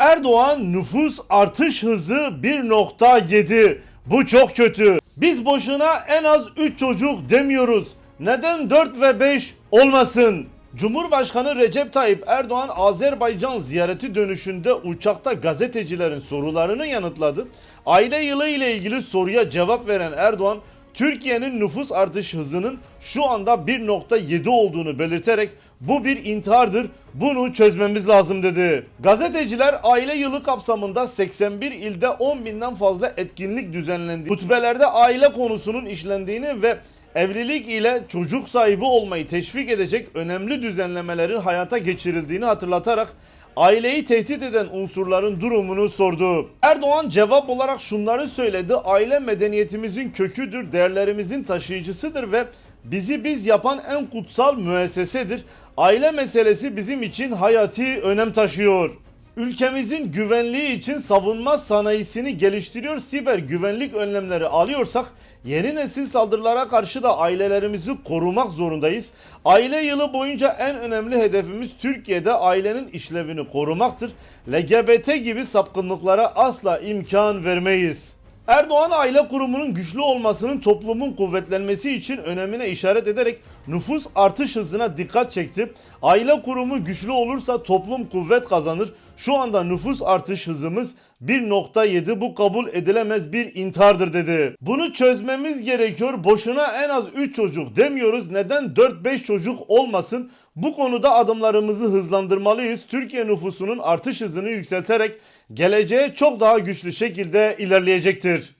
Erdoğan nüfus artış hızı 1.7. Bu çok kötü. Biz boşuna en az 3 çocuk demiyoruz. Neden 4 ve 5 olmasın? Cumhurbaşkanı Recep Tayyip Erdoğan Azerbaycan ziyareti dönüşünde uçakta gazetecilerin sorularını yanıtladı. Aile yılı ile ilgili soruya cevap veren Erdoğan, Türkiye'nin nüfus artış hızının şu anda 1.7 olduğunu belirterek bu bir intihardır. Bunu çözmemiz lazım dedi. Gazeteciler aile yılı kapsamında 81 ilde 10 binden fazla etkinlik düzenlendi. Hutbelerde aile konusunun işlendiğini ve evlilik ile çocuk sahibi olmayı teşvik edecek önemli düzenlemelerin hayata geçirildiğini hatırlatarak aileyi tehdit eden unsurların durumunu sordu. Erdoğan cevap olarak şunları söyledi. Aile medeniyetimizin köküdür, değerlerimizin taşıyıcısıdır ve bizi biz yapan en kutsal müessesedir. Aile meselesi bizim için hayati önem taşıyor. Ülkemizin güvenliği için savunma sanayisini geliştiriyor, siber güvenlik önlemleri alıyorsak yeni nesil saldırılara karşı da ailelerimizi korumak zorundayız. Aile yılı boyunca en önemli hedefimiz Türkiye'de ailenin işlevini korumaktır. LGBT gibi sapkınlıklara asla imkan vermeyiz. Erdoğan aile kurumunun güçlü olmasının toplumun kuvvetlenmesi için önemine işaret ederek nüfus artış hızına dikkat çekti. Aile kurumu güçlü olursa toplum kuvvet kazanır. Şu anda nüfus artış hızımız 1.7 bu kabul edilemez bir intihardır dedi. Bunu çözmemiz gerekiyor. Boşuna en az 3 çocuk demiyoruz. Neden 4-5 çocuk olmasın? Bu konuda adımlarımızı hızlandırmalıyız. Türkiye nüfusunun artış hızını yükselterek geleceğe çok daha güçlü şekilde ilerleyecektir.